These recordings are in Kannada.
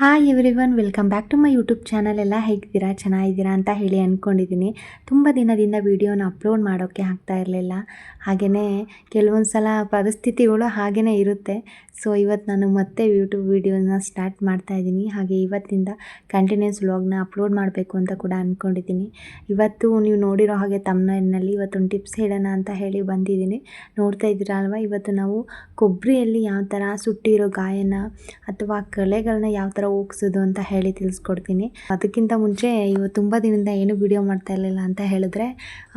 Hi everyone welcome back to my YouTube channel ಎಲ್ಲ ಹೇಗಿದ್ದೀರಾ? ಚೆನ್ನಾಗಿದ್ದೀರಾ ಅಂತ ಹೇಳಿ ಅಂದ್ಕೊಂಡಿದ್ದೀನಿ ತುಂಬ ದಿನದಿಂದ ವೀಡಿಯೋನ ಅಪ್ಲೋಡ್ ಮಾಡೋಕ್ಕೆ ಆಗ್ತಾ ಇರಲಿಲ್ಲ. ಹಾಗೆಯೇ ಕೆಲವೊಂದು ಸಲ ಪರಿಸ್ಥಿತಿಗಳು ಹಾಗೆಯೇ ಇರುತ್ತೆ. ಸೊ ಇವತ್ತು ನಾನು ಮತ್ತೆ ಯೂಟ್ಯೂಬ್ ವೀಡಿಯೋನ ಸ್ಟಾರ್ಟ್ ಮಾಡ್ತಾ ಇದ್ದೀನಿ. ಹಾಗೆ ಇವತ್ತಿಂದ ಕಂಟಿನ್ಯೂಸ್ ವ್ಲಾಗ್ನ ಅಪ್ಲೋಡ್ ಮಾಡಬೇಕು ಅಂತ ಕೂಡ ಅಂದ್ಕೊಂಡಿದ್ದೀನಿ ಇವತ್ತು ನೀವು ನೋಡಿರೋ ಹಾಗೆ ತಮ್ಮನಲ್ಲಿ ಇವತ್ತೊಂದು ಟಿಪ್ಸ್ ಹೇಳೋಣ ಅಂತ ಹೇಳಿ ಬಂದಿದ್ದೀನಿ. ನೋಡ್ತಾ ಇದ್ದೀರಾ ಅಲ್ವಾ? ಇವತ್ತು ನಾವು ಕೊಬ್ಬರಿಯಲ್ಲಿ ಯಾವ ಥರ ಸುಟ್ಟಿರೋ ಗಾಯನ ಅಥವಾ ಕಲೆಗಳನ್ನ ಯಾವ ಥರ ಹೋಗ್ಸೋದು ಅಂತ ಹೇಳಿ ತಿಳಿಸ್ಕೊಡ್ತೀನಿ. ಅದಕ್ಕಿಂತ ಮುಂಚೆ ಇವಾಗ ತುಂಬ ದಿನದಿಂದ ಏನು ವಿಡಿಯೋ ಮಾಡ್ತಾ ಇರಲಿಲ್ಲ ಅಂತ ಹೇಳಿದ್ರೆ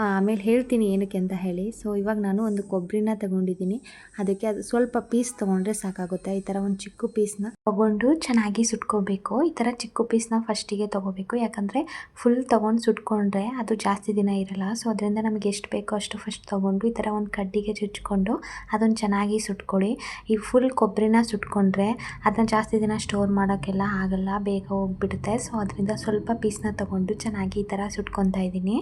ಆಮೇಲೆ ಹೇಳ್ತೀನಿ ಏನಕ್ಕೆ ಅಂತ ಹೇಳಿ. ಸೊ ಇವಾಗ ನಾನು ಒಂದು ಕೊಬ್ಬರಿನ ತಗೊಂಡಿದ್ದೀನಿ. ಅದಕ್ಕೆ ಅದು ಸ್ವಲ್ಪ ಪೀಸ್ ತೊಗೊಂಡ್ರೆ ಸಾಕಾಗುತ್ತೆ. ಈ ಥರ ಒಂದು ಚಿಕ್ಕ ಪೀಸ್ನ ತೊಗೊಂಡು ಚೆನ್ನಾಗಿ ಸುಟ್ಕೋಬೇಕು. ಈ ಥರ ಚಿಕ್ಕ ಪೀಸ್ನ ಫಸ್ಟಿಗೆ ತೊಗೋಬೇಕು. ಯಾಕಂದರೆ ಫುಲ್ ತೊಗೊಂಡು ಸುಟ್ಕೊಂಡ್ರೆ ಅದು ಜಾಸ್ತಿ ದಿನ ಇರಲ್ಲ. ಸೊ ಅದರಿಂದ ನಮಗೆ ಎಷ್ಟು ಬೇಕೋ ಅಷ್ಟು ಫಸ್ಟ್ ತೊಗೊಂಡು ಈ ಥರ ಒಂದು ಕಡ್ಡಿಗೆ ಚುಚ್ಕೊಂಡು ಅದನ್ನು ಚೆನ್ನಾಗಿ ಸುಟ್ಕೊಳ್ಳಿ. ಈ ಫುಲ್ ಕೊಬ್ಬರಿನ ಸುಟ್ಕೊಂಡ್ರೆ ಅದನ್ನ ಜಾಸ್ತಿ ದಿನ ಸ್ಟೋರ್ ಮಾಡೋಕ್ಕೆಲ್ಲ ಆಗಲ್ಲ ಬೇಗ ಹೋಗ್ಬಿಡುತ್ತೆ. ಸೊ ಅದರಿಂದ ಸ್ವಲ್ಪ ಪೀಸ್ನ ತೊಗೊಂಡು ಚೆನ್ನಾಗಿ ಈ ಥರ ಸುಟ್ಕೊತಾ ಇದ್ದೀನಿ.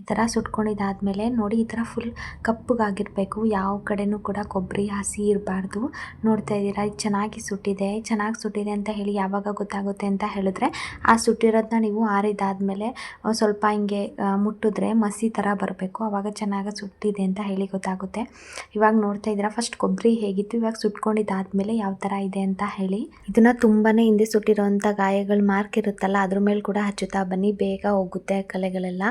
ಈ ಥರ ಸುಟ್ಕೊಂಡಿದ್ದಾದಮೇಲೆ ನೋಡಿ ಈ ಥರ ಫುಲ್ ಕಪ್ಪಗಾಗಿರಬೇಕು. ಯಾವ ಕಡೆನೂ ಕೂಡ ಕೊಬ್ಬರಿ, ಹಸಿ ಇರಬಾರ್ದು. ನೋಡ್ತಾ ಇದ್ದೀರಾ, ಇದು ಚೆನ್ನಾಗಿ ಸುಟ್ಟಿದೆ. ಚೆನ್ನಾಗಿ ಸುಟ್ಟಿದೆ ಅಂತ ಹೇಳಿ ಯಾವಾಗ ಗೊತ್ತಾಗುತ್ತೆ ಅಂತ ಹೇಳಿದ್ರೆ, ಆ ಸುಟ್ಟಿರೋದನ್ನ ನೀವು ಆರಿದಾದ್ಮೇಲೆ ಸ್ವಲ್ಪ ಹಿಂಗೆ ಮುಟ್ಟಿದ್ರೆ ಮಸಿ ಥರ ಬರಬೇಕು. ಆವಾಗ ಚೆನ್ನಾಗಿ ಸುಟ್ಟಿದೆ ಅಂತ ಹೇಳಿ ಗೊತ್ತಾಗುತ್ತೆ. ಇವಾಗ ನೋಡ್ತಾ ಇದ್ದೀರಾ ಫಸ್ಟ್ ಕೊಬ್ಬರಿ ಹೇಗಿತ್ತು, ಇವಾಗ ಸುಟ್ಕೊಂಡಿದ್ದಾದಮೇಲೆ ಯಾವ ಥರ ಇದೆ ಅಂತ ಹೇಳಿ. ಇದನ್ನು ತುಂಬಾ ಹಿಂದೆ ಸುಟ್ಟಿರೋವಂಥ ಗಾಯಗಳು ಮಾರ್ಕ್ ಇರುತ್ತಲ್ಲ, ಅದ್ರ ಮೇಲೆ ಕೂಡ ಹಚ್ಚುತ್ತಾ ಬನ್ನಿ. ಬೇಗ ಹೋಗುತ್ತೆ ಕಲೆಗಳೆಲ್ಲ.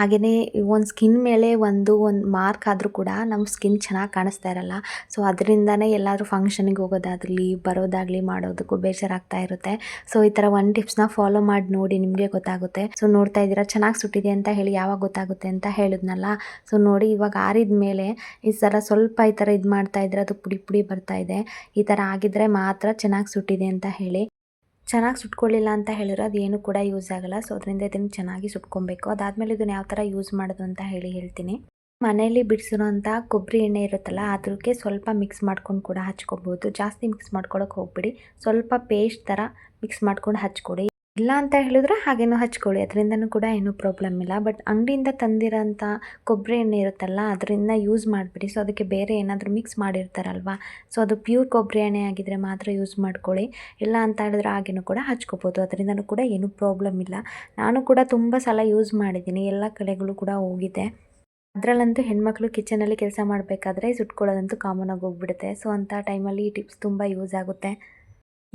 ಹಾಗೆಯೇ ಒಂದು ಸ್ಕಿನ್ ಮೇಲೆ ಒಂದು ಒಂದು ಮಾರ್ಕ್ ಆದರೂ ಕೂಡ ನಮ್ಮ ಸ್ಕಿನ್ ಚೆನ್ನಾಗಿ ಕಾಣಿಸ್ತಾ ಇರಲ್ಲ. ಸೊ ಅದರಿಂದನೇ ಎಲ್ಲಾದರೂ ಫಂಕ್ಷನಿಗೆ ಹೋಗೋದಾಗಲಿ, ಬರೋದಾಗಲಿ ಮಾಡೋದಕ್ಕೂ ಬೇಜಾರಾಗ್ತಾ ಇರುತ್ತೆ. ಸೊ ಈ ಥರ ಒಂದು ಟಿಪ್ಸ್ನ ಫಾಲೋ ಮಾಡಿ ನೋಡಿ ನಿಮಗೆ ಗೊತ್ತಾಗುತ್ತೆ. ಸೊ ನೋಡ್ತಾ ಇದ್ದೀರಾ, ಚೆನ್ನಾಗಿ ಸುಟ್ಟಿದೆ ಅಂತ ಹೇಳಿ ಯಾವಾಗ ಗೊತ್ತಾಗುತ್ತೆ ಅಂತ ಹೇಳಿದ್ನಲ್ಲ. ಸೊ ನೋಡಿ ಇವಾಗ ಆರಿದ ಮೇಲೆ ಈ ಥರ ಸ್ವಲ್ಪ ಈ ಥರ ಇದು ಮಾಡ್ತಾ ಇದ್ರೆ ಅದು ಪುಡಿ ಪುಡಿ ಬರ್ತಾ ಇದೆ. ಈ ಥರ ಆಗಿದ್ರೆ ಮಾತ್ರ ಚೆನ್ನಾಗಿ ಸುಟ್ಟಿದೆ ಅಂತ ಹೇಳಿ. ಚೆನ್ನಾಗಿ ಸುಟ್ಕೊಳ್ಳಿಲ್ಲ ಅಂತ ಹೇಳಿದ್ರೆ, ಅದು ಏನು ಕೂಡ ಯೂಸ್ ಆಗಲ್ಲ. ಸೊ ಅದರಿಂದ ಇದನ್ನು ಚೆನ್ನಾಗಿ ಸುಟ್ಕೊಬೇಕು. ಅದಾದಮೇಲೆ ಇದನ್ನು ಯಾವ ಥರ ಯೂಸ್ ಮಾಡೋದು ಅಂತ ಹೇಳಿ ಹೇಳ್ತೀನಿ. ಮನೆಯಲ್ಲಿ ಬಿಡಿಸಿರೋಂಥ ಕೊಬ್ಬರಿ ಎಣ್ಣೆ ಇರುತ್ತಲ್ಲ ಅದಕ್ಕೆ ಸ್ವಲ್ಪ ಮಿಕ್ಸ್ ಮಾಡ್ಕೊಂಡು ಕೂಡ ಹಚ್ಕೊಬೋದು. ಜಾಸ್ತಿ ಮಿಕ್ಸ್ ಮಾಡ್ಕೊಳಕ್ಕೆ ಹೋಗ್ಬಿಡಿ. ಸ್ವಲ್ಪ ಪೇಸ್ಟ್ ಥರ ಮಿಕ್ಸ್ ಮಾಡ್ಕೊಂಡು ಹಚ್ಕೊಡಿ. ಇಲ್ಲ ಅಂತ ಹೇಳಿದ್ರೆ ಹಾಗೇನೂ ಹಚ್ಕೊಳ್ಳಿ. ಅದರಿಂದನೂ ಕೂಡ ಏನೂ ಪ್ರಾಬ್ಲಮ್ ಇಲ್ಲ. ಬಟ್ ಅಂಗಡಿಯಿಂದ ತಂದಿರೋಂಥ ಕೊಬ್ಬರಿ ಎಣ್ಣೆ ಇರುತ್ತಲ್ಲ, ಅದರಿಂದ ಯೂಸ್ ಮಾಡಿಬಿಡಿ. ಸೊ ಅದಕ್ಕೆ ಬೇರೆ ಏನಾದರೂ ಮಿಕ್ಸ್ ಮಾಡಿರ್ತಾರಲ್ವ? ಸೊ ಅದು ಪ್ಯೂರ್ ಕೊಬ್ಬರಿ ಎಣ್ಣೆ ಆಗಿದ್ದರೆ ಮಾತ್ರ ಯೂಸ್ ಮಾಡ್ಕೊಳ್ಳಿ. ಇಲ್ಲ ಅಂತ ಹೇಳಿದ್ರೆ ಹಾಗೇನೂ ಕೂಡ ಹಚ್ಕೋಬೋದು. ಅದರಿಂದನೂ ಕೂಡ ಏನೂ ಪ್ರಾಬ್ಲಮ್ ಇಲ್ಲ. ನಾನು ಕೂಡ ತುಂಬ ಸಲ ಯೂಸ್ ಮಾಡಿದ್ದೀನಿ. ಎಲ್ಲ ಕಡೆಗಳು ಕೂಡ ಹೋಗಿದೆ. ಅದರಲ್ಲಂತೂ ಹೆಣ್ಮಕ್ಳು ಕಿಚನಲ್ಲಿ ಕೆಲಸ ಮಾಡಬೇಕಾದ್ರೆ ಸುಟ್ಕೊಳ್ಳೋದಂತೂ ಕಾಮನಾಗಿ ಹೋಗ್ಬಿಡುತ್ತೆ. ಸೊ ಅಂಥ ಟೈಮಲ್ಲಿ ಈ ಟಿಪ್ಸ್ ತುಂಬ ಯೂಸ್ ಆಗುತ್ತೆ.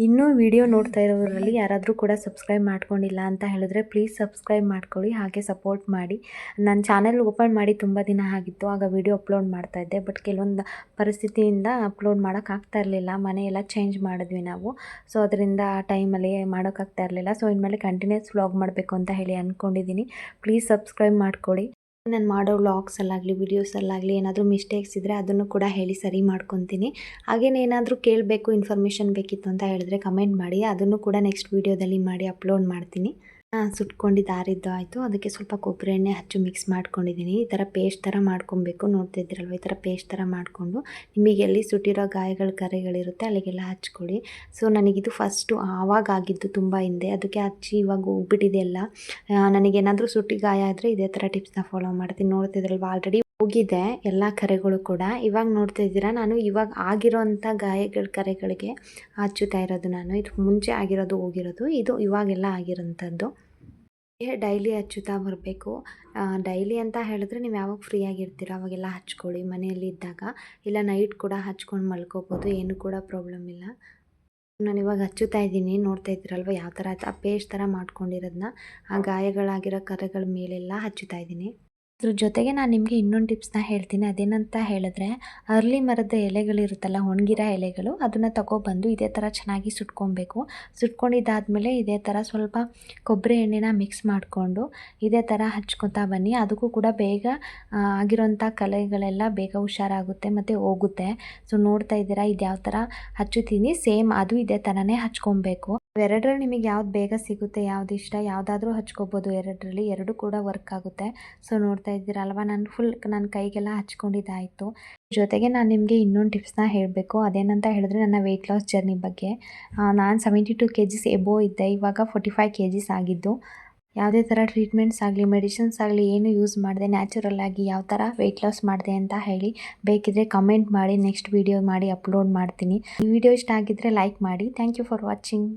ಇನ್ನೂ ವಿಡಿಯೋ ನೋಡ್ತಾ ಇರೋರಲ್ಲಿ ಯಾರಾದರೂ ಕೂಡ ಸಬ್ಸ್ಕ್ರೈಬ್ ಮಾಡ್ಕೊಂಡಿಲ್ಲ ಅಂತ ಹೇಳಿದ್ರೆ ಪ್ಲೀಸ್ ಸಬ್ಸ್ಕ್ರೈಬ್ ಮಾಡ್ಕೊಳ್ಳಿ, ಹಾಗೆ ಸಪೋರ್ಟ್ ಮಾಡಿ. ನನ್ನ ಚಾನೆಲ್ ಓಪನ್ ಮಾಡಿ ತುಂಬ ದಿನ ಆಗಿತ್ತು, ಆಗ ವಿಡಿಯೋ ಅಪ್ಲೋಡ್ ಮಾಡ್ತಾ ಇದ್ದೆ ಬಟ್ ಕೆಲವೊಂದು ಪರಿಸ್ಥಿತಿಯಿಂದ ಅಪ್ಲೋಡ್ ಮಾಡೋಕ್ಕಾಗ್ತಾ ಇರಲಿಲ್ಲ, ಮನೆಯೆಲ್ಲ ಚೇಂಜ್ ಮಾಡಿದ್ವಿ ನಾವು. ಸೊ ಅದರಿಂದ ಆ ಟೈಮಲ್ಲಿ ಮಾಡೋಕ್ಕಾಗ್ತಾ ಇರಲಿಲ್ಲ. ಸೊ ಇನ್ಮೇಲೆ ಕಂಟಿನ್ಯೂಸ್ ವ್ಲಾಗ್ ಮಾಡಬೇಕು ಅಂತ ಹೇಳಿ ಅಂದ್ಕೊಂಡಿದ್ದೀನಿ ಪ್ಲೀಸ್ ಸಬ್ಸ್ಕ್ರೈಬ್ ಮಾಡ್ಕೊಳ್ಳಿ. ನಾನು ಮಾಡೋ ವ್ಲಾಗ್ಸಲ್ಲಾಗಲಿ ವೀಡಿಯೋಸಲ್ಲಾಗಲಿ ಏನಾದರೂ ಮಿಸ್ಟೇಕ್ಸ್ ಇದ್ದರೆ ಅದನ್ನು ಕೂಡ ಹೇಳಿ ಸರಿ ಮಾಡ್ಕೊತೀನಿ. ಏನಾದರೂ ಕೇಳಬೇಕು ಇನ್ಫಾರ್ಮೇಷನ್ ಬೇಕಿತ್ತು ಅಂತ ಹೇಳಿದ್ರೆ ಕಮೆಂಟ್ ಮಾಡಿ. ಅದನ್ನು ಕೂಡ ನೆಕ್ಸ್ಟ್ ವೀಡಿಯೋದಲ್ಲಿ ಮಾಡಿ ಅಪ್ಲೋಡ್ ಮಾಡ್ತೀನಿ. ಸುಟ್ಕೊಂಡಿದ್ದು ಆರಿದ್ದು ಆಯಿತು. ಅದಕ್ಕೆ ಸ್ವಲ್ಪ ಕೊಬ್ಬರಿ ಎಣ್ಣೆ ಹಚ್ಚು ಮಿಕ್ಸ್ ಮಾಡ್ಕೊಂಡಿದ್ದೀನಿ ಈ ಥರ ಪೇಸ್ಟ್ ಥರ ಮಾಡ್ಕೊಬೇಕು. ನೋಡ್ತಿದ್ದೀರಲ್ವ ಈ ಥರ ಪೇಸ್ಟ್ ಥರ ಮಾಡಿಕೊಂಡು ನಿಮಗೆ ಎಲ್ಲಿ ಸುಟ್ಟಿರೋ ಗಾಯಗಳ, ಕರೆಗಳಿರುತ್ತೆ ಅಲ್ಲಿಗೆಲ್ಲ ಹಚ್ಕೊಳ್ಳಿ. ಸೊ ನನಗಿದು ಫಸ್ಟು ಆವಾಗ ಆಗಿದ್ದು ತುಂಬ ಹಿಂದೆ. ಅದಕ್ಕೆ ಹಚ್ಚಿ ಇವಾಗ ಹೋಗ್ಬಿಟ್ಟಿದೆ ಎಲ್ಲ. ನನಗೇನಾದರೂ ಸುಟ್ಟಿ ಗಾಯ ಆದರೆ ಇದೇ ಥರ ಟಿಪ್ಸ್ನ ಫಾಲೋ ಮಾಡ್ತೀನಿ. ನೋಡ್ತಿದ್ರಲ್ವ ಆಲ್ರೆಡಿ ಹೋಗಿದೆ ಎಲ್ಲ ಕರೆಗಳು ಕೂಡ. ಇವಾಗ ನೋಡ್ತಾ ಇದ್ದೀರಾ, ನಾನು ಇವಾಗ ಆಗಿರೋಂಥ ಗಾಯಗಳ ಕರೆಗಳಿಗೆ ಹಚ್ಚುತ್ತಾ ಇರೋದು ನಾನು. ಇದು ಮುಂಚೆ ಆಗಿರೋದು ಹೋಗಿರೋದು. ಇದು ಇವಾಗೆಲ್ಲ ಆಗಿರೋಂಥದ್ದು. ಡೈಲಿ ಹಚ್ಚುತ್ತಾ ಬರಬೇಕು. ಡೈಲಿ ಅಂತ ಹೇಳಿದ್ರೆ ನೀವು ಯಾವಾಗ ಫ್ರೀ ಆಗಿರ್ತೀರ ಅವಾಗೆಲ್ಲ ಹಚ್ಕೊಳ್ಳಿ. ಮನೆಯಲ್ಲಿ ಇದ್ದಾಗ ಇಲ್ಲ ನೈಟ್ ಕೂಡ ಹಚ್ಕೊಂಡು ಮಲ್ಕೋಬೋದು, ಏನು ಕೂಡ ಪ್ರಾಬ್ಲಮ್ ಇಲ್ಲ. ನಾನು ಇವಾಗ ಹಚ್ಚುತ್ತಾ ಇದ್ದೀನಿ. ನೋಡ್ತಾ ಇದ್ದೀರಲ್ವ ಯಾವ ಥರ ಆ ಪೇಸ್ಟ್ ಥರ ಮಾಡ್ಕೊಂಡಿರೋದನ್ನ ಆ ಗಾಯಗಳಾಗಿರೋ ಕರೆಗಳ ಮೇಲೆಲ್ಲ ಹಚ್ಚುತ್ತಾ ಇದ್ದೀನಿ. ಅದ್ರ ಜೊತೆಗೆ ನಾನು ನಿಮಗೆ ಇನ್ನೊಂದು ಟಿಪ್ಸ್ನ ಹೇಳ್ತೀನಿ. ಅದೇನಂತ ಹೇಳಿದ್ರೆ, ಅರ್ಲಿ ಮರದ ಎಲೆಗಳಿರುತ್ತಲ್ಲ ಒಣಗಿರೋ ಎಲೆಗಳು, ಅದನ್ನು ತಗೊಬಂದು ಇದೇ ಥರ ಚೆನ್ನಾಗಿ ಸುಟ್ಕೊಬೇಕು. ಸುಟ್ಕೊಂಡಿದ್ದಾದಮೇಲೆ ಇದೇ ಥರ ಸ್ವಲ್ಪ ಕೊಬ್ಬರಿ ಎಣ್ಣೆನ ಮಿಕ್ಸ್ ಮಾಡಿಕೊಂಡು ಇದೇ ಥರ ಹಚ್ಕೊತಾ ಬನ್ನಿ. ಅದಕ್ಕೂ ಕೂಡ ಬೇಗ ಆಗಿರೋಂಥ ಕಲೆಗಳೆಲ್ಲ ಬೇಗ ಹುಷಾರಾಗುತ್ತೆ ಮತ್ತು ಹೋಗುತ್ತೆ. ಸೊ ನೋಡ್ತಾ ಇದ್ದೀರಾ, ಇದು ಯಾವ ಥರ ಹಚ್ಚುತ್ತೀನಿ. ಸೇಮ್ ಅದು ಇದೇ ಥರನೇ ಹಚ್ಕೊಬೇಕು. ಎರಡರಲ್ಲಿ ನಿಮಗೆ ಯಾವ್ದು ಬೇಗ ಸಿಗುತ್ತೆ, ಯಾವ್ದು ಇಷ್ಟ, ಯಾವುದಾದ್ರೂ ಹಚ್ಕೋಬೋದು ಎರಡರಲ್ಲಿ. ಎರಡು ಕೂಡ ವರ್ಕ್ ಆಗುತ್ತೆ. ಸೊ ನೋಡ್ತಾ ಇದ್ದೀರಲ್ವ? ನಾನು ಫುಲ್ ನನ್ನ ಕೈಗೆಲ್ಲ ಹಚ್ಕೊಂಡಿದ್ದಾಯಿತು. ಜೊತೆಗೆ ನಾನು ನಿಮಗೆ ಇನ್ನೊಂದು ಟಿಪ್ಸ್ನ ಹೇಳಬೇಕು. ಅದೇನಂತ ಹೇಳಿದ್ರೆ ನನ್ನ ವೆಯ್ಟ್ ಲಾಸ್ ಜರ್ನಿ ಬಗ್ಗೆ. ನಾನು seventy two K Gs above ಇದ್ದೆ. ಇವಾಗ ಫೋರ್ಟಿ ಫೈವ್ ಕೆ ಜಿಸ್ ಆಗಿದ್ದು. ಯಾವುದೇ ಥರ ಟ್ರೀಟ್ಮೆಂಟ್ಸ್ ಆಗಲಿ ಮೆಡಿಸಿನ್ಸ್ ಆಗಲಿ ಏನು ಯೂಸ್ ಮಾಡಿದೆ. ನ್ಯಾಚುರಲ್ ಆಗಿ ಯಾವ ಥರ ವೆಯ್ಟ್ ಲಾಸ್ ಮಾಡಿದೆ ಅಂತ ಹೇಳಿ ಬೇಕಿದ್ರೆ ಕಮೆಂಟ್ ಮಾಡಿ ನೆಕ್ಸ್ಟ್ ವೀಡಿಯೋ ಮಾಡಿ ಅಪ್ಲೋಡ್ ಮಾಡ್ತೀನಿ. ಈ ವಿಡಿಯೋ ಇಷ್ಟ ಆಗಿದ್ದರೆ ಲೈಕ್ ಮಾಡಿ. Thank you for watching